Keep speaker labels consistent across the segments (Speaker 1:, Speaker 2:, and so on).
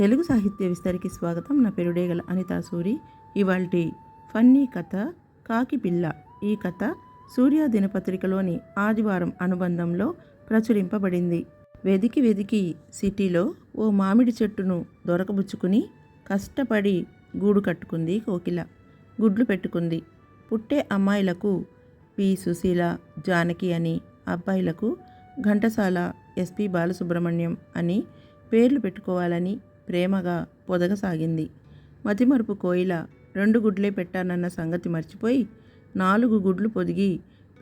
Speaker 1: తెలుగు సాహిత్య విస్తరికి స్వాగతం. నా పెరుడేగల అనితా సూరి. ఇవాల్టి ఫన్నీ కథ కాకి పిల్ల. ఈ కథ సూర్య దినపత్రికలోని ఆదివారం అనుబంధంలో ప్రచురింపబడింది. వెదికి వెదికి సిటీలో ఓ మామిడి చెట్టును దొరకబుచ్చుకుని కష్టపడి గూడు కట్టుకుంది కోకిల. గుడ్లు పెట్టుకుంది. పుట్టే అమ్మాయిలకు పి. సుశీల జానకి అని అబ్బాయిలకు ఘంటసాల ఎస్పి బాలసుబ్రహ్మణ్యం అని పేర్లు పెట్టుకోవాలని ప్రేమగా పొదగసాగింది. మతిమరుపు కోయిల రెండు గుడ్లే పెట్టానన్న సంగతి మర్చిపోయి నాలుగు గుడ్లు పొదిగి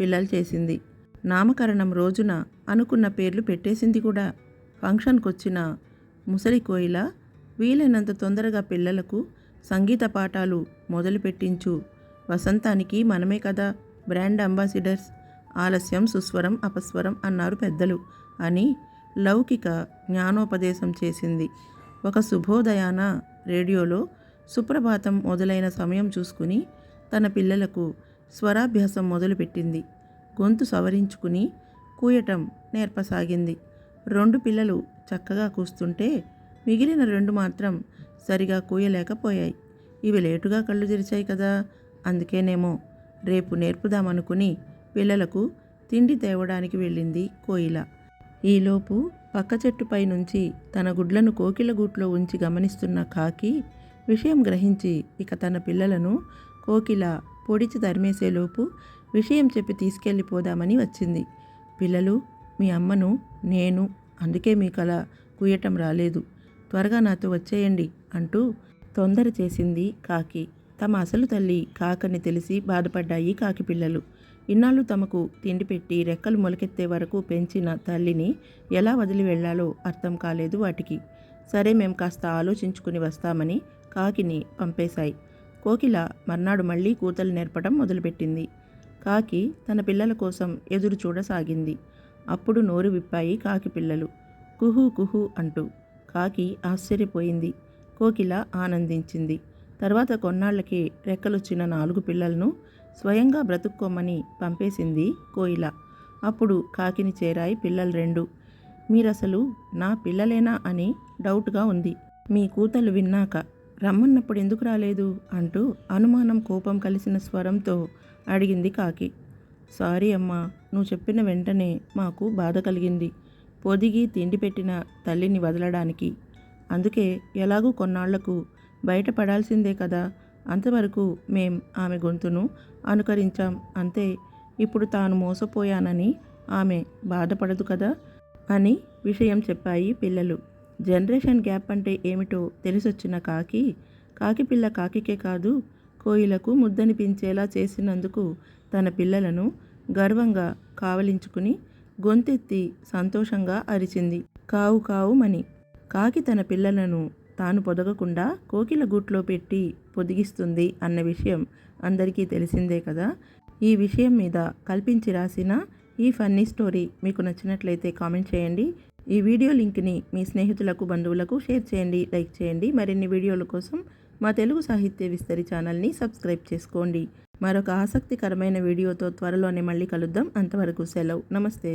Speaker 1: పిల్లలు చేసింది. నామకరణం రోజున అనుకున్న పేర్లు పెట్టేసింది కూడా. ఫంక్షన్కొచ్చిన ముసలి కోయిల వీలైనంత తొందరగా పిల్లలకు సంగీత పాఠాలు మొదలుపెట్టించు వసంతానికి మనమే కదా బ్రాండ్ అంబాసిడర్స్. ఆలస్యం సుస్వరం అపస్వరం అన్నారు పెద్దలు అని లౌకిక జ్ఞానోపదేశం చేసింది. ఒక శుభోదయాన రేడియోలో సుప్రభాతం మొదలైన సమయం చూసుకుని తన పిల్లలకు స్వరాభ్యాసం మొదలుపెట్టింది. గొంతు సవరించుకుని కూయటం నేర్పసాగింది. రెండు పిల్లలు చక్కగా కూస్తుంటే మిగిలిన రెండు మాత్రం సరిగా కూయలేకపోయాయి. ఇవి లేటుగా కళ్ళు తెరిచాయి కదా అందుకేనేమో రేపు నేర్పుదామనుకుని పిల్లలకు తిండి తేవడానికి వెళ్ళింది కోయిల. ఈలోపు పక్క చెట్టుపై నుంచి తన గుడ్లను కోకిల గూట్లో ఉంచి గమనిస్తున్న కాకి విషయం గ్రహించి ఇక తన పిల్లలను కోకిల పొడిచి తరిమేసేలోపు విషయం చెప్పి తీసుకెళ్ళిపోదామని వచ్చింది. పిల్లలు మీ అమ్మను నేను అందుకే మీకు అలా కుయ్యటం రాలేదు. త్వరగా నాతో వచ్చేయండి అంటూ తొందర చేసింది కాకి. తమ అసలు తల్లి కాకని తెలిసి బాధపడ్డాయి కాకి పిల్లలు. ఇన్నాళ్ళు తమకు తిండి పెట్టి రెక్కలు మొలకెత్తే వరకు పెంచిన తల్లిని ఎలా వదిలి వెళ్ళాలో అర్థం కాలేదు వాటికి. సరే మేం కాస్త ఆలోచించుకుని వస్తామని కాకిని పంపేశాయి. కోకిల మర్నాడు మళ్ళీ కూతలు నేర్పడం మొదలుపెట్టింది. కాకి తన పిల్లల కోసం ఎదురు చూడసాగింది. అప్పుడు నోరు విప్పాయి కాకి పిల్లలు. కుహు కుహు అంటూ కాకి ఆశ్చర్యపోయింది. కోకిల ఆనందించింది. తర్వాత కొన్నాళ్ళకి రెక్కలొచ్చిన నాలుగు పిల్లలను స్వయంగా బ్రతుక్కోమని పంపేసింది కోయిల. అప్పుడు కాకిని చేరాయి పిల్లలు రెండు. మీరసలు నా పిల్లలేనా అని డౌట్గా ఉంది. మీ కూతలు విన్నాక రమ్మన్నప్పుడు ఎందుకు రాలేదు? అంటూ అనుమానం కోపం కలిసిన స్వరంతో అడిగింది కాకి. సారీ అమ్మా నువ్వు చెప్పిన వెంటనే మాకు బాధ కలిగింది. పొదిగి తిండి పెట్టిన తల్లిని వదలడానికి. అందుకే ఎలాగూ కొన్నాళ్ళకు బయటపడాల్సిందే కదా అంతవరకు మేం ఆమె గొంతును అనుకరించాం అంతే. ఇప్పుడు తాను మోసపోయానని ఆమె బాధపడదు కదా? అని విషయం చెప్పాయి పిల్లలు. జనరేషన్ గ్యాప్ అంటే ఏమిటో తెలిసొచ్చిన కాకి కాకి పిల్ల కాకికే కాదు కోయిలకు ముద్దనిపించేలా చేసినందుకు తన పిల్లలను గర్వంగా కావలించుకుని గొంతెత్తి సంతోషంగా అరిచింది. కావు కావు మని కాకి తన పిల్లలను తాను పొదగకుండా కోకిల గూట్లో పెట్టి పొదిగిస్తుంది అన్న విషయం అందరికీ తెలిసిందే కదా. ఈ విషయం మీద కల్పించి రాసిన ఈ ఫన్నీ స్టోరీ మీకు నచ్చినట్లయితే కామెంట్ చేయండి. ఈ వీడియో లింక్ని మీ స్నేహితులకు బంధువులకు షేర్ చేయండి లైక్ చేయండి. మరిన్ని వీడియోల కోసం మా తెలుగు సాహిత్య విస్తరి ఛానల్ని సబ్స్క్రైబ్ చేసుకోండి. మరొక ఆసక్తికరమైన వీడియోతో త్వరలోనే మళ్ళీ కలుద్దాం. అంతవరకు సెలవు. నమస్తే.